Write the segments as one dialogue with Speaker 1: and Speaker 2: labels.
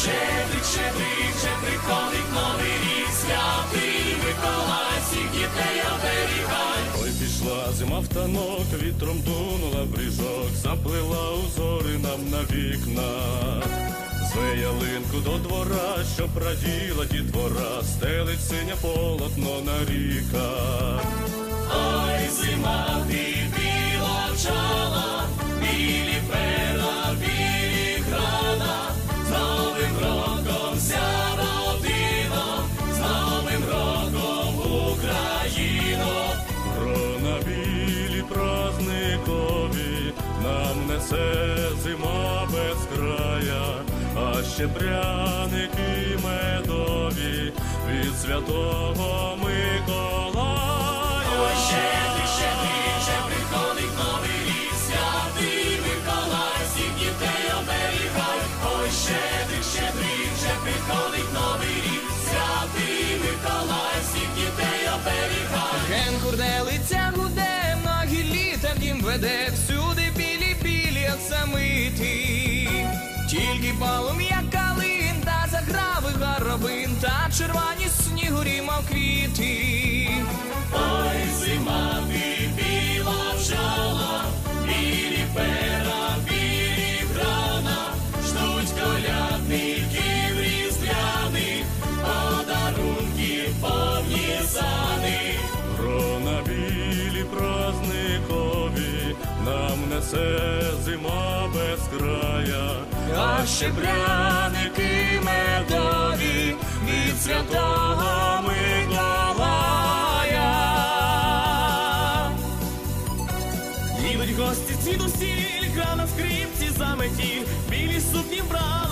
Speaker 1: щедрик, щедрик, вже приходить новий рік, святий Миколай, всіх дітей оберігай.
Speaker 2: Ой, пішла зима в танок, вітром дунула в бріжок, заплила узори нам на вікна. Зве ялинку до двора, що праділа дітвора, стелить синє полотно на ріках.
Speaker 1: Ой, зима, ти
Speaker 2: несе зима без края, а ще пряники медові від святого Миколая.
Speaker 1: Ой, щедрик, щедрик, вже приходить новий рік, святий Миколай, всіх дітей оберігай. Ой, щедрик, щедрик, вже приходить новий рік, святий Миколай, всіх дітей оберігай.
Speaker 3: Ген курделиця гуде, многі літа в дім веде, білі білі. Тільки полум'я калин та заграви горобин, та червоні снігурі,
Speaker 2: мокріти. Несе зима без края,
Speaker 3: А ще пряники медові від святого Миколая.
Speaker 4: Їдуть гості ціну грана на скрипці заметіль, білі сукні вбрала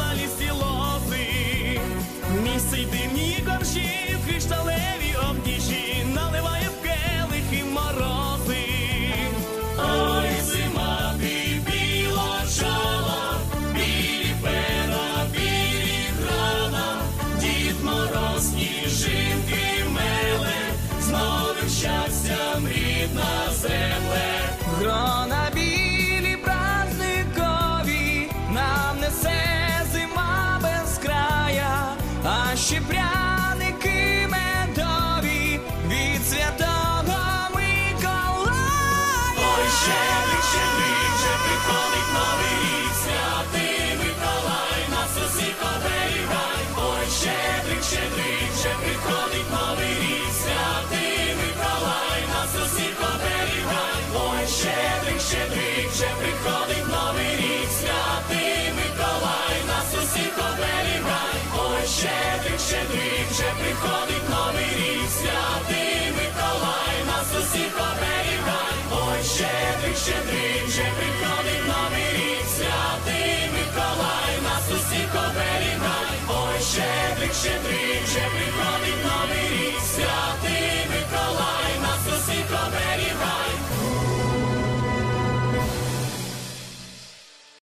Speaker 1: рідна земле.
Speaker 3: Грона
Speaker 1: Щедрик, вже приходить новий рік, святий Миколай, нас усіх оберігай. Ой, щедрик, щедрик.